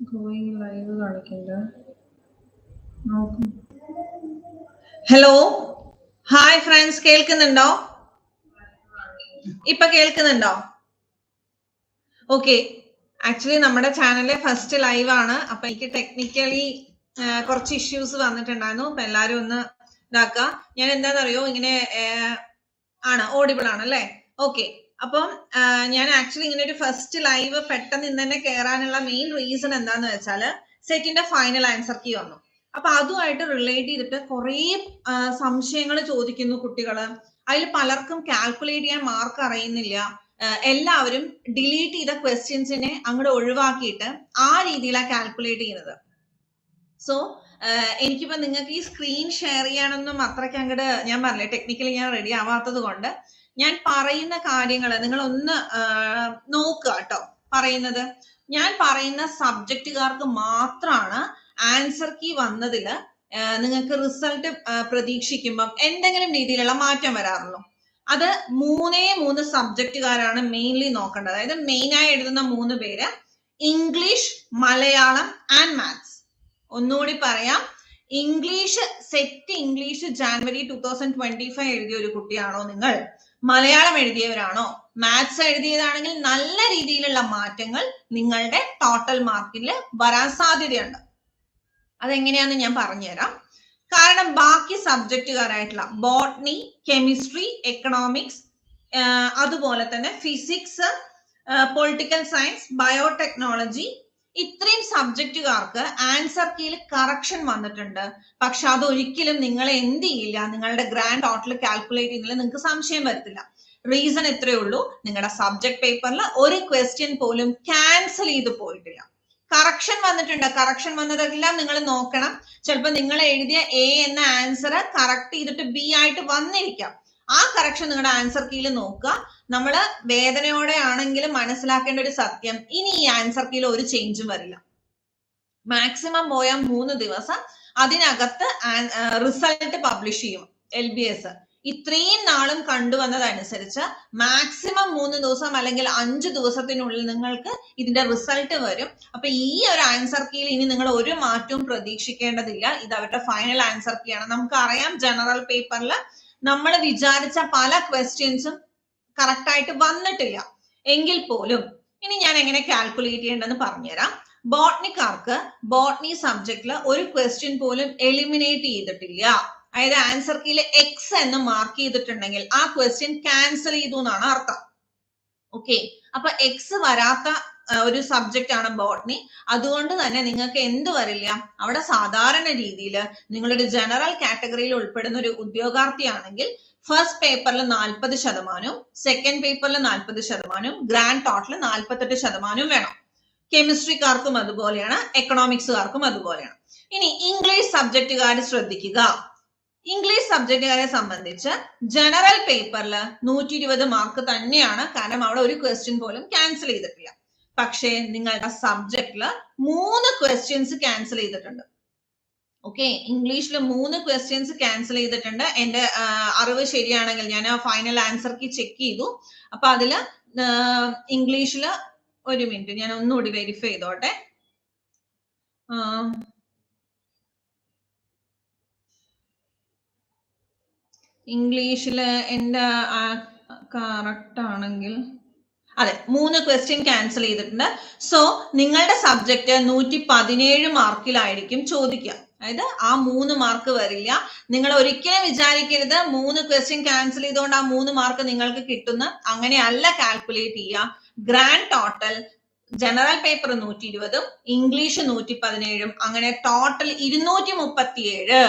Going live hello hi friends കേൾക്കുന്നുണ്ടോ? ഇപ്പൊ കേൾക്കുന്നുണ്ടോ? ഓക്കെ ആക്ച്വലി നമ്മുടെ ചാനലിലെ ഫസ്റ്റ് ലൈവ് ആണ്. അപ്പൊ എനിക്ക് ടെക്നിക്കലി കുറച്ച് ഇഷ്യൂസ് വന്നിട്ടുണ്ടായിരുന്നു. അപ്പൊ എല്ലാരും ഒന്ന് ഇതാക്കുക ഞാൻ എന്താണെന്നറിയോ ഇങ്ങനെ ആണ് ഓഡിബിൾ ആണ് അല്ലേ? ഓക്കെ അപ്പം ഞാൻ ആക്ച്വലി ഇങ്ങനെ ഒരു ഫസ്റ്റ് ലൈവ് പെട്ടെന്ന് ഇന്ന് തന്നെ കയറാനുള്ള മെയിൻ റീസൺ എന്താന്ന് വെച്ചാൽ സെറ്റിന്റെ ഫൈനൽ ആൻസർ കീ വന്നു. അപ്പൊ അതുമായിട്ട് റിലേറ്റ് ചെയ്തിട്ട് കുറേ സംശയങ്ങൾ ചോദിക്കുന്നു കുട്ടികൾ അതിൽ പലർക്കും കാൽക്കുലേറ്റ് ചെയ്യാൻ മാർക്ക് അറിയുന്നില്ല. എല്ലാവരും ഡിലീറ്റ് ചെയ്ത ക്വസ്റ്റ്യൻസിനെ അങ്ങോട്ട് ഒഴിവാക്കിയിട്ട് ആ രീതിയിലാണ് കാൽക്കുലേറ്റ് ചെയ്യുന്നത്. സോ എനിക്കിപ്പോ നിങ്ങൾക്ക് ഈ സ്ക്രീൻ ഷെയർ ചെയ്യാനൊന്നും അത്രയ്ക്ക് അങ്ങോട്ട് ഞാൻ പറഞ്ഞില്ലേ ടെക്നിക്കലി ഞാൻ റെഡി ആവാത്തത് കൊണ്ട് ഞാൻ പറയുന്ന കാര്യങ്ങൾ നിങ്ങൾ ഒന്ന് നോക്കുക കേട്ടോ. പറയുന്നത്. ഞാൻ പറയുന്ന സബ്ജക്റ്റുകാർക്ക് മാത്രമാണ് ആൻസർ കീ വന്നതിൽ നിങ്ങൾക്ക് റിസൾട്ട് പ്രതീക്ഷിക്കുമ്പം എന്തെങ്കിലും രീതിയിലുള്ള മാറ്റം വരാറുള്ളൂ അത് മൂന്നേ മൂന്ന് സബ്ജക്റ്റുകാരാണ് മെയിൻലി നോക്കേണ്ടത്. അതായത് മെയിനായി എഴുതുന്ന മൂന്ന് പേര് ഇംഗ്ലീഷ് മലയാളം ആൻഡ് മാത്സ് ഒന്നുകൂടി പറയാം. English set English January two thousand twenty five എഴുതിയ ഒരു കുട്ടിയാണോ നിങ്ങൾ? മലയാളം എഴുതിയവരാണോ? മാത്സ് എഴുതിയതാണെങ്കിൽ നല്ല രീതിയിലുള്ള മാറ്റങ്ങൾ നിങ്ങളുടെ ടോട്ടൽ മാർക്കിൽ വരാൻ സാധ്യതയുണ്ട്. അതെങ്ങനെയാന്ന് ഞാൻ പറഞ്ഞുതരാം. കാരണം ബാക്കി സബ്ജക്റ്റുകാരായിട്ടുള്ള ബോട്ടണി കെമിസ്ട്രി എക്കണോമിക്സ് അതുപോലെ തന്നെ ഫിസിക്സ് പൊളിറ്റിക്കൽ സയൻസ് ബയോടെക്നോളജി ഇത്രയും സബ്ജക്റ്റുകാർക്ക് ആൻസർ കീയിൽ കറക്ഷൻ വന്നിട്ടുണ്ട്. പക്ഷെ അതൊരിക്കലും നിങ്ങളെ എന്ത് ചെയ്യില്ല. നിങ്ങളുടെ ഗ്രാൻഡ് ടോട്ടൽ കാൽക്കുലേറ്റ് ചെയ്യുന്നില്ല നിങ്ങൾക്ക് സംശയം വരത്തില്ല. റീസൺ ഇത്രയേ ഉള്ളൂ. നിങ്ങളുടെ സബ്ജക്ട് പേപ്പറിൽ ഒരു ക്വസ്റ്റ്യൻ പോലും ക്യാൻസൽ ചെയ്ത് പോയിട്ടില്ല. കറക്ഷൻ വന്നിട്ടുണ്ട്. കറക്ഷൻ വന്നതെല്ലാം നിങ്ങൾ നോക്കണം. ചിലപ്പോൾ നിങ്ങൾ എഴുതിയ എ എന്ന ആൻസർ കറക്റ്റ് ചെയ്തിട്ട് ബി ആയിട്ട് വന്നിരിക്കാം. ആ കറക്ഷൻ നിങ്ങളുടെ ആൻസർ കീയിൽ നോക്കുക. നമ്മൾ വേദനയോടെ ആണെങ്കിലും മനസ്സിലാക്കേണ്ട ഒരു സത്യം. ഇനി ഈ ആൻസർ കീയിൽ ഒരു ചേഞ്ചും വരില്ല. മാക്സിമം പോയ മൂന്ന് ദിവസം അതിനകത്ത് റിസൾട്ട് പബ്ലിഷ് ചെയ്യും എൽ ബി എസ് ഇത്രയും നാളും കണ്ടുവന്നതനുസരിച്ച് മാക്സിമം മൂന്ന് ദിവസം അല്ലെങ്കിൽ അഞ്ച് ദിവസത്തിനുള്ളിൽ നിങ്ങൾക്ക് ഇതിന്റെ റിസൾട്ട് വരും. അപ്പൊ ഈ ഒരു ആൻസർ കീയിൽ ഇനി നിങ്ങൾ ഒരു മാറ്റവും പ്രതീക്ഷിക്കേണ്ടതില്ല. ഇത് അവരുടെ ഫൈനൽ ആൻസർ കീ ആണ്. നമുക്ക് അറിയാം ജനറൽ പേപ്പറിൽ നമ്മൾ വിചാരിച്ച പല ക്വസ്റ്റ്യൻസും കറക്റ്റ് ആയിട്ട് വന്നിട്ടില്ല. എങ്കിൽ പോലും ഇനി ഞാൻ എങ്ങനെ കാൽക്കുലേറ്റ് ചെയ്യേണ്ടെന്ന് പറഞ്ഞുതരാം. ബോട്ടണിക്കാർക്ക് ബോട്ടണി സബ്ജക്റ്റിൽ ഒരു ക്വസ്റ്റ്യൻ പോലും എലിമിനേറ്റ് ചെയ്തിട്ടില്ല. അതായത് ആൻസർ കീയിൽ എക്സ് എന്ന് മാർക്ക് ചെയ്തിട്ടുണ്ടെങ്കിൽ ആ ക്വസ്റ്റ്യൻ ക്യാൻസൽ ചെയ്തു എന്നാണ് അർത്ഥം. ഓക്കെ അപ്പൊ എക്സ് വരാത്ത ഒരു സബ്ജക്റ്റ് ആണ് ബോട്ടണി അതുകൊണ്ട് തന്നെ നിങ്ങൾക്ക് എന്ത് വരില്ല? അവിടെ സാധാരണ രീതിയിൽ നിങ്ങളൊരു ജനറൽ കാറ്റഗറിയിൽ ഉൾപ്പെടുന്ന ഒരു ഉദ്യോഗാർത്ഥിയാണെങ്കിൽ ഫസ്റ്റ് പേപ്പറിൽ നാൽപ്പത് ശതമാനവും സെക്കൻഡ് പേപ്പറിൽ നാൽപ്പത് ശതമാനവും ഗ്രാൻഡ് ടോട്ടൽ നാൽപ്പത്തെട്ട് ശതമാനവും വേണം. കെമിസ്ട്രിക്കാർക്കും അതുപോലെയാണ് എക്കണോമിക്സുകാർക്കും അതുപോലെയാണ്. ഇനി ഇംഗ്ലീഷ് സബ്ജക്റ്റുകാർ ശ്രദ്ധിക്കുക. ഇംഗ്ലീഷ് സബ്ജക്റ്റുകാരെ സംബന്ധിച്ച് ജനറൽ പേപ്പറിൽ നൂറ്റി ഇരുപത് മാർക്ക് തന്നെയാണ് കാരണം അവിടെ ഒരു ക്വസ്റ്റ്യൻ പോലും ക്യാൻസൽ ചെയ്തിട്ടില്ല. പക്ഷേ നിങ്ങളുടെ സബ്ജക്റ്റിൽ മൂന്ന് ക്വസ്റ്റ്യൻസ് ക്യാൻസൽ ചെയ്തിട്ടുണ്ട്. ഓക്കെ ഇംഗ്ലീഷിൽ മൂന്ന് ക്വസ്റ്റ്യൻസ് ക്യാൻസൽ ചെയ്തിട്ടുണ്ട്. എന്റെ അറിവ് ശരിയാണെങ്കിൽ ഞാൻ ഫൈനൽ ആൻസർക്ക് ചെക്ക് ചെയ്തു. അപ്പൊ അതിൽ ഇംഗ്ലീഷിൽ ഒരു മിനിറ്റ് ഞാൻ ഒന്നുകൂടി വെരിഫൈ ചെയ്തോട്ടെ. ഇംഗ്ലീഷിൽ എന്റെ കറക്റ്റ് ആണെങ്കിൽ അതെ മൂന്ന് ക്വസ്റ്റ്യൻ ക്യാൻസൽ ചെയ്തിട്ടുണ്ട്. സോ നിങ്ങളുടെ സബ്ജക്റ്റ് നൂറ്റി പതിനേഴ് മാർക്കിലായിരിക്കും ചോദിക്കുക. അതായത് ആ മൂന്ന് മാർക്ക് വരില്ല. നിങ്ങൾ ഒരിക്കലും വിചാരിക്കരുത് മൂന്ന് ക്വസ്റ്റ്യൻ ക്യാൻസൽ ചെയ്തുകൊണ്ട് ആ മൂന്ന് മാർക്ക് നിങ്ങൾക്ക് കിട്ടുന്ന. അങ്ങനെയല്ല കാൽക്കുലേറ്റ് ചെയ്യുക. ഗ്രാൻഡ് ടോട്ടൽ ജനറൽ പേപ്പർ നൂറ്റി ഇരുപതും ഇംഗ്ലീഷ് നൂറ്റി പതിനേഴും അങ്ങനെ ടോട്ടൽ ഇരുന്നൂറ്റി മുപ്പത്തിയേഴ്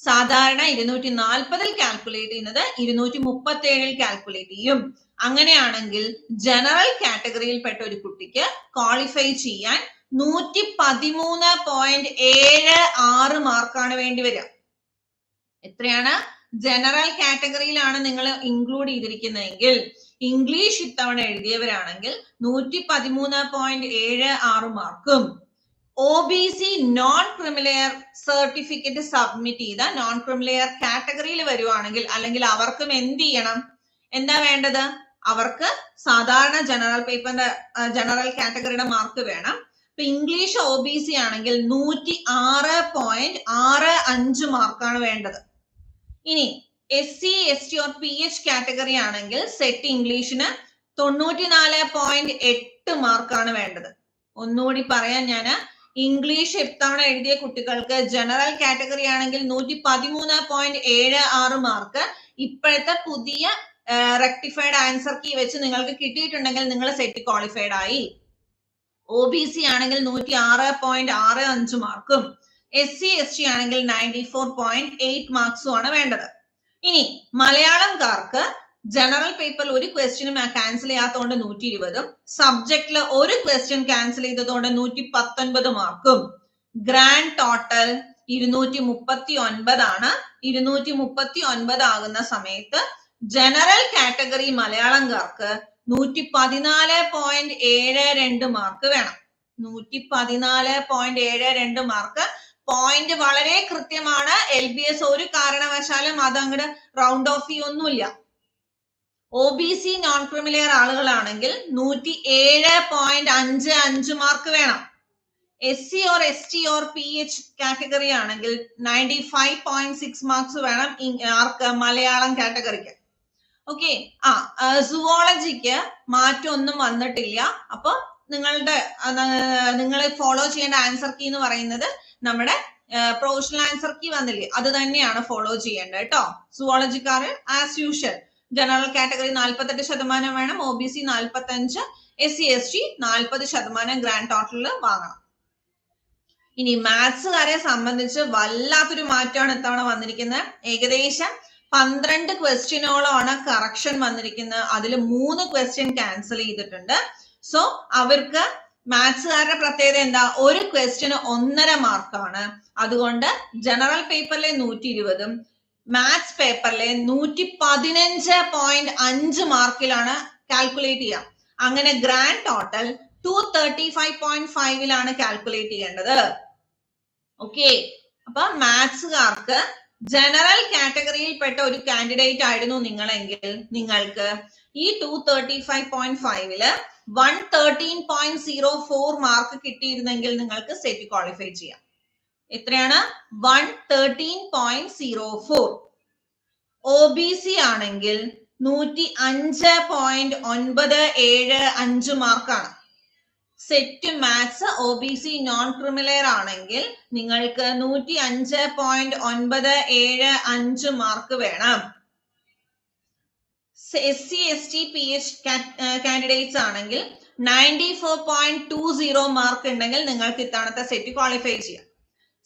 സാധാരണ ഇരുന്നൂറ്റി നാൽപ്പതിൽ കാൽക്കുലേറ്റ് ചെയ്യുന്നത് ഇരുന്നൂറ്റി മുപ്പത്തി ഏഴിൽ കാൽക്കുലേറ്റ് ചെയ്യും. അങ്ങനെയാണെങ്കിൽ ജനറൽ കാറ്റഗറിയിൽപ്പെട്ട ഒരു കുട്ടിക്ക് ക്വാളിഫൈ ചെയ്യാൻ നൂറ്റി പതിമൂന്ന് പോയിന്റ് ഏഴ് ആറ് മാർക്കാണ് വേണ്ടി വരിക. എത്രയാണ്? ജനറൽ കാറ്റഗറിയിലാണ് നിങ്ങൾ ഇൻക്ലൂഡ് ചെയ്തിരിക്കുന്നതെങ്കിൽ ഇംഗ്ലീഷ് ഇത്തവണ എഴുതിയവരാണെങ്കിൽ നൂറ്റി പതിമൂന്ന് പോയിന്റ് ഏഴ് ആറ് മാർക്കും O B C non creamy layer certificate submit ചെയ്ത നോൺ ക്രിമിലെയർ കാറ്റഗറിയിൽ വരുവാണെങ്കിൽ അല്ലെങ്കിൽ അവർക്കും എന്ത് ചെയ്യണം? എന്താ വേണ്ടത്? അവർക്ക് സാധാരണ ജനറൽ പേപ്പറിന്റെ ജനറൽ കാറ്റഗറിയുടെ മാർക്ക് വേണം. ഇപ്പൊ ഇംഗ്ലീഷ് ഒ ബി സി ആണെങ്കിൽ നൂറ്റി ആറ് പോയിന്റ് ആറ് അഞ്ച് മാർക്കാണ് വേണ്ടത്. ഇനി S C S T or P H category ആണെങ്കിൽ സെറ്റ് ഇംഗ്ലീഷിന് തൊണ്ണൂറ്റിനാല് പോയിന്റ് എട്ട് മാർക്കാണ് വേണ്ടത്. ഒന്നുകൂടി പറയാൻ ഞാൻ ഇംഗ്ലീഷ് ഇത്തവണ എഴുതിയ കുട്ടികൾക്ക് ജനറൽ കാറ്റഗറി ആണെങ്കിൽ നൂറ്റി പതിമൂന്ന് പോയിന്റ് ഏഴ് ആറ് മാർക്ക് ഇപ്പോഴത്തെ പുതിയ റെക്ടിഫൈഡ് ആൻസർ കീ വെച്ച് നിങ്ങൾക്ക് കിട്ടിയിട്ടുണ്ടെങ്കിൽ നിങ്ങൾ സെറ്റ് ക്വാളിഫൈഡ് ആയി. ഒ ബി സി ആണെങ്കിൽ നൂറ്റി ആറ് പോയിന്റ് ആറ് അഞ്ച് മാർക്കും എസ് സി എസ് ടി ആണെങ്കിൽ ninety four point eight marks ആണ് വേണ്ടത്. ഇനി മലയാളംകാർക്ക് ജനറൽ പേപ്പറിൽ ഒരു ക്വസ്റ്റ്യനും ക്യാൻസൽ ചെയ്യാത്തതുകൊണ്ട് നൂറ്റി ഇരുപതും സബ്ജക്റ്റിൽ ഒരു ക്വസ്റ്റ്യൻ ക്യാൻസൽ ചെയ്തതുകൊണ്ട് നൂറ്റി പത്തൊൻപത് മാർക്കും. ഗ്രാൻഡ് ടോട്ടൽ ഇരുന്നൂറ്റി മുപ്പത്തി ഒൻപതാണ് ഇരുന്നൂറ്റി മുപ്പത്തി ഒൻപത് ആകുന്ന സമയത്ത് ജനറൽ കാറ്റഗറി മലയാളംകാർക്ക് നൂറ്റി പതിനാല് പോയിന്റ് ഏഴ് രണ്ട് മാർക്ക് വേണം. നൂറ്റി പതിനാല് പോയിന്റ് ഏഴ് രണ്ട് മാർക്ക്. പോയിന്റ് വളരെ കൃത്യമാണ്. എൽ ബി എസ് ഒരു കാരണവശാലും അത് അങ്ങോട്ട് round off ചെയ്യൊന്നുമില്ല. O B C non creamy layer ആളുകളാണെങ്കിൽ നൂറ്റി ഏഴ് പോയിന്റ് അഞ്ച് അഞ്ച് മാർക്ക് വേണം. S C or S T or P H category ആണെങ്കിൽ ninety five point six marks വേണം ആർക്ക് മലയാളം കാറ്റഗറിക്ക് ഓക്കെ ആ സുവോളജിക്ക് മാറ്റമൊന്നും വന്നിട്ടില്ല. അപ്പൊ നിങ്ങളുടെ നിങ്ങൾ ഫോളോ ചെയ്യേണ്ട ആൻസർ കീ എന്ന് പറയുന്നത് നമ്മുടെ പ്രൊഫഷണൽ ആൻസർ കീ വന്നില്ലേ? അത് തന്നെയാണ് ഫോളോ ചെയ്യേണ്ടത് കേട്ടോ. സുവോളജിക്കാർ ആസ് യൂഷ്വൽ ജനറൽ കാറ്റഗറി നാൽപ്പത്തെട്ട് ശതമാനം വേണം ഒ ബി സി നാൽപ്പത്തി അഞ്ച് എസ് സി എസ് ടി നാൽപ്പത് ശതമാനം ഗ്രാൻഡ് ടോട്ടലിൽ വാങ്ങണം. ഇനി മാത്സുകാരെ സംബന്ധിച്ച് വല്ലാത്തൊരു മാറ്റമാണ് ഇത്തവണ വന്നിരിക്കുന്നത് ഏകദേശം പന്ത്രണ്ട് ക്വസ്റ്റ്യനോളമാണ് കറക്ഷൻ വന്നിരിക്കുന്നത് അതിൽ മൂന്ന് ക്വസ്റ്റ്യൻ ക്യാൻസൽ ചെയ്തിട്ടുണ്ട്. സോ അവർക്ക് മാത്സുകാരുടെ പ്രത്യേകത എന്താ? ഒരു ക്വസ്റ്റ്യന് ഒന്നര മാർക്കാണ് അതുകൊണ്ട് ജനറൽ പേപ്പറിലെ നൂറ്റി ഇരുപതും മാത്സ് പേപ്പറിലെ നൂറ്റി പതിനഞ്ച് പോയിന്റ് അഞ്ച് മാർക്കിലാണ് കാൽക്കുലേറ്റ് ചെയ്യുക. അങ്ങനെ grand total two thirty five point ഫൈവിലാണ് calculate ചെയ്യേണ്ടത്. ഓക്കെ അപ്പൊ മാത്സുകാർക്ക് ജനറൽ കാറ്റഗറിയിൽപ്പെട്ട ഒരു കാൻഡിഡേറ്റ് ആയിരുന്നു നിങ്ങളെങ്കിൽ നിങ്ങൾക്ക് ഈ ടു തേർട്ടി ഫൈവ് പോയിന്റ് ഫൈവിൽ one thirteen point zero four mark കിട്ടിയിരുന്നെങ്കിൽ നിങ്ങൾക്ക് സെറ്റ് ക്വാളിഫൈ ചെയ്യാം. എത്രയാണ്? One thirteen point zero four O B C ആണെങ്കിൽ നൂറ്റി അഞ്ച് പോയിന്റ് ഒൻപത് ഏഴ് അഞ്ച് മാർക്കാണ്. Set maths O B C non creamy layer ആണെങ്കിൽ നിങ്ങൾക്ക് നൂറ്റി അഞ്ച് പോയിന്റ് ഒൻപത് ഏഴ് അഞ്ച് മാർക്ക് വേണം. S C S T P H candidates ആണെങ്കിൽ ninety four point two zero mark ഉണ്ടെങ്കിൽ നിങ്ങൾക്ക് ഇത്തവണത്തെ സെറ്റ് ക്വാളിഫൈ ചെയ്യാം.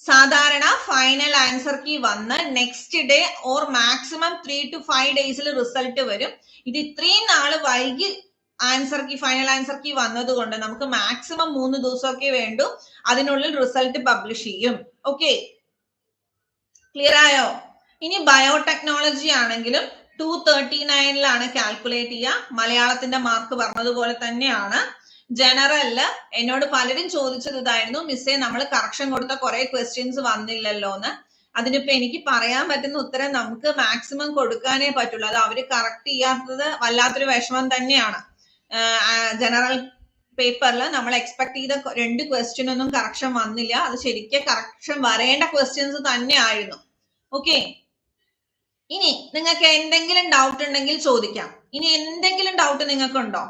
സാധാരണ ഫൈനൽ ആൻസർ കീ വന്ന് next day or maximum three to five ഡേയ്സിൽ റിസൾട്ട് വരും. ഇത് ഇത്രയും നാൾ വൈകി answer key final answer key വന്നതുകൊണ്ട് നമുക്ക് മാക്സിമം മൂന്ന് ദിവസമൊക്കെ വേണ്ടു. അതിനുള്ളിൽ റിസൾട്ട് പബ്ലിഷ് ചെയ്യും. ഓക്കെ ക്ലിയർ ആയോ? ഇനി ബയോടെക്നോളജി ആണെങ്കിലും ടു തേർട്ടി നയനിലാണ് കാൽക്കുലേറ്റ് ചെയ്യുക മലയാളത്തിന്റെ മാർക്ക് പറഞ്ഞതുപോലെ തന്നെയാണ്. ജനറലിൽ എന്നോട് പലരും ചോദിച്ചത് ഇതായിരുന്നു മിസ്സേ നമ്മൾ കറക്ഷൻ കൊടുത്ത കുറെ ക്വസ്റ്റ്യൻസ് വന്നില്ലല്ലോ എന്ന് അതിനിപ്പോ എനിക്ക് പറയാൻ പറ്റുന്ന ഉത്തരം നമുക്ക് മാക്സിമം കൊടുക്കാനേ പറ്റുള്ളൂ. അത് അവർ കറക്റ്റ് ചെയ്യാത്തത് വല്ലാത്തൊരു വിഷമം തന്നെയാണ്. ജനറൽ പേപ്പറിൽ നമ്മൾ എക്സ്പെക്ട് ചെയ്ത രണ്ട് ക്വസ്റ്റ്യൻ ഒന്നും കറക്ഷൻ വന്നില്ല. അത് ശരിക്കും കറക്ഷൻ വരേണ്ട ക്വസ്റ്റ്യൻസ് തന്നെയായിരുന്നു. ഓക്കെ ഇനി നിങ്ങൾക്ക് എന്തെങ്കിലും ഡൗട്ട് ഉണ്ടെങ്കിൽ ചോദിക്കാം. ഇനി എന്തെങ്കിലും ഡൗട്ട് നിങ്ങൾക്കുണ്ടോ?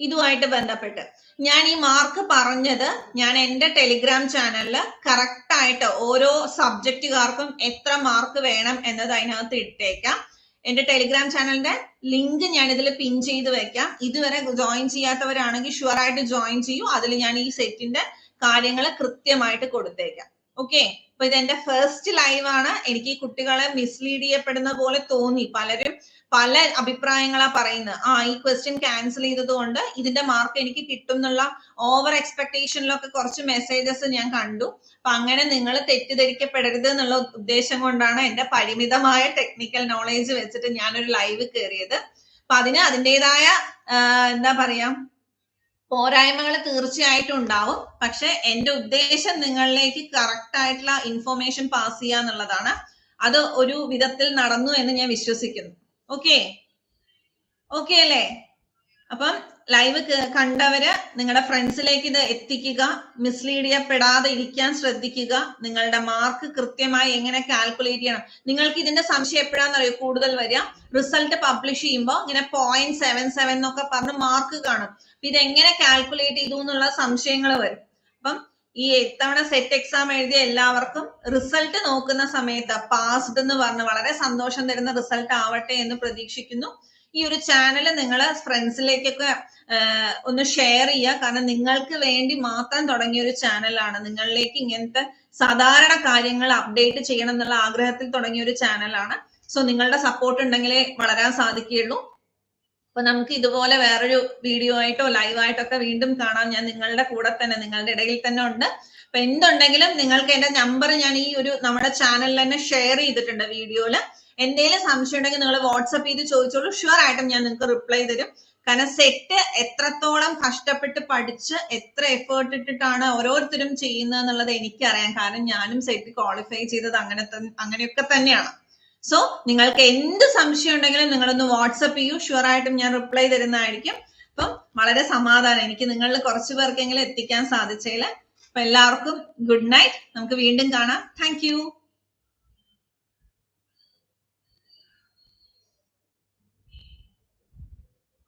ഇതുമായിട്ട് ബന്ധപ്പെട്ട്. ഞാൻ ഈ മാർക്ക് പറഞ്ഞത് ഞാൻ എന്റെ ടെലിഗ്രാം ചാനലിൽ കറക്റ്റ് ആയിട്ട് ഓരോ സബ്ജക്റ്റുകാർക്കും എത്ര മാർക്ക് വേണം എന്നത് അതിനകത്ത് ഇട്ടേക്കാം. എന്റെ ടെലിഗ്രാം ചാനലിന്റെ ലിങ്ക് ഞാൻ ഇതിൽ പിൻ ചെയ്ത് വെക്കാം. ഇതുവരെ ജോയിൻ ചെയ്യാത്തവരാണെങ്കിൽ ഷുവർ ആയിട്ട് ജോയിൻ ചെയ്യൂ. അതിൽ ഞാൻ ഈ സെറ്റിന്റെ കാര്യങ്ങൾ കൃത്യമായിട്ട് കൊടുത്തേക്കാം. ഓക്കെ അപ്പൊ ഇത് എന്റെ ഫസ്റ്റ് ലൈവ് ആണ്. എനിക്ക് ഈ കുട്ടികളെ മിസ്ലീഡ് ചെയ്യപ്പെടുന്ന പോലെ തോന്നി. പലരും പല അഭിപ്രായങ്ങളാ പറയുന്നത്. ആ ഈ ക്വസ്റ്റ്യൻ ക്യാൻസൽ ചെയ്തതുകൊണ്ട് ഇതിന്റെ മാർക്ക് എനിക്ക് കിട്ടും എന്നുള്ള ഓവർ എക്സ്പെക്ടേഷനിലൊക്കെ കുറച്ച് മെസ്സേജസ് ഞാൻ കണ്ടു. അപ്പൊ അങ്ങനെ നിങ്ങൾ തെറ്റിദ്ധരിക്കപ്പെടരുത് എന്നുള്ള ഉദ്ദേശം കൊണ്ടാണ് എന്റെ പരിമിതമായ ടെക്നിക്കൽ നോളേജ് വെച്ചിട്ട് ഞാനൊരു ലൈവ് കയറിയത് അപ്പൊ അതിന് അതിന്റെതായ എന്താ പറയാ പോരായ്മകൾ തീർച്ചയായിട്ടും ഉണ്ടാവും. പക്ഷെ എന്റെ ഉദ്ദേശം നിങ്ങളിലേക്ക് കറക്റ്റ് ആയിട്ടുള്ള ഇൻഫർമേഷൻ പാസ് ചെയ്യുക എന്നുള്ളതാണ്. അത് ഒരു വിധത്തിൽ നടന്നു എന്ന് ഞാൻ വിശ്വസിക്കുന്നു. ഓക്കെ ഓക്കെ അല്ലേ? അപ്പം ലൈവ് കണ്ടവര് നിങ്ങളുടെ ഫ്രണ്ട്സിലേക്ക് ഇത് എത്തിക്കുക മിസ്ലീഡ് ചെയ്യപ്പെടാതെ ഇരിക്കാൻ ശ്രദ്ധിക്കുക നിങ്ങളുടെ മാർക്ക് കൃത്യമായി എങ്ങനെ കാൽക്കുലേറ്റ് ചെയ്യണം. നിങ്ങൾക്ക് ഇതിന്റെ സംശയം എപ്പോഴാണെന്നറിയോ കൂടുതൽ വരിക. റിസൾട്ട് പബ്ലിഷ് ചെയ്യുമ്പോൾ ഇങ്ങനെ പോയിന്റ് സെവൻ സെവൻ എന്നൊക്കെ പറഞ്ഞ് മാർക്ക് കാണും. അപ്പൊ ഇത് എങ്ങനെ കാൽക്കുലേറ്റ് ചെയ്തു എന്നുള്ള സംശയങ്ങൾ വരും. അപ്പം ഈ ഇത്തവണ സെറ്റ് എക്സാം എഴുതിയ എല്ലാവർക്കും റിസൾട്ട് നോക്കുന്ന സമയത്ത് പാസ്ഡ് എന്ന് പറഞ്ഞ് വളരെ സന്തോഷം തരുന്ന റിസൾട്ട് ആവട്ടെ എന്ന് പ്രതീക്ഷിക്കുന്നു. ഈ ഒരു ചാനൽ നിങ്ങൾ ഫ്രണ്ട്സിലേക്കൊക്കെ ഒന്ന് ഷെയർ ചെയ്യുക കാരണം നിങ്ങൾക്ക് വേണ്ടി മാത്രം തുടങ്ങിയ ഒരു ചാനലാണ് നിങ്ങളിലേക്ക് ഇങ്ങനത്തെ സാധാരണ കാര്യങ്ങൾ അപ്ഡേറ്റ് ചെയ്യണം എന്നുള്ള ആഗ്രഹത്തിൽ തുടങ്ങിയ ഒരു ചാനലാണ് സോ നിങ്ങളുടെ സപ്പോർട്ട് ഉണ്ടെങ്കിലേ വളരാൻ സാധിക്കുകയുള്ളൂ. അപ്പൊ നമുക്ക് ഇതുപോലെ വേറൊരു വീഡിയോ ആയിട്ടോ ലൈവ് ആയിട്ടൊക്കെ വീണ്ടും കാണാം. ഞാൻ നിങ്ങളുടെ കൂടെ തന്നെ നിങ്ങളുടെ ഇടയിൽ തന്നെ ഉണ്ട്. അപ്പൊ എന്തുണ്ടെങ്കിലും നിങ്ങൾക്ക് എന്റെ നമ്പർ ഞാൻ ഈ ഒരു നമ്മുടെ ചാനലിൽ തന്നെ ഷെയർ ചെയ്തിട്ടുണ്ട് വീഡിയോയിൽ എന്തെങ്കിലും സംശയം ഉണ്ടെങ്കിൽ നിങ്ങൾ വാട്സപ്പ് ചെയ്ത് ചോദിച്ചോളൂ. ഷുവർ ആയിട്ടും ഞാൻ നിങ്ങൾക്ക് റിപ്ലൈ തരും. കാരണം സെറ്റ് എത്രത്തോളം കഷ്ടപ്പെട്ട് പഠിച്ച് എത്ര എഫേർട്ട് ഇട്ടിട്ടാണ് ഓരോരുത്തരും ചെയ്യുന്നത് എന്നുള്ളത് എനിക്കറിയാം. കാരണം ഞാനും സെറ്റ് ക്വാളിഫൈ ചെയ്തത് അങ്ങനെ അങ്ങനെയൊക്കെ തന്നെയാണ്. സോ നിങ്ങൾക്ക് എന്ത് സംശയം ഉണ്ടെങ്കിലും നിങ്ങളൊന്ന് വാട്സപ്പ് ചെയ്യൂ. ഷുവർ ആയിട്ടും ഞാൻ റിപ്ലൈ തരുന്നതായിരിക്കും. അപ്പം വളരെ സമാധാനം. എനിക്ക് നിങ്ങളിൽ കുറച്ചു പേർക്കെങ്കിലും എത്തിക്കാൻ സാധിച്ചതിൽ. അപ്പൊ എല്ലാവർക്കും ഗുഡ് നൈറ്റ് നമുക്ക് വീണ്ടും കാണാം. താങ്ക്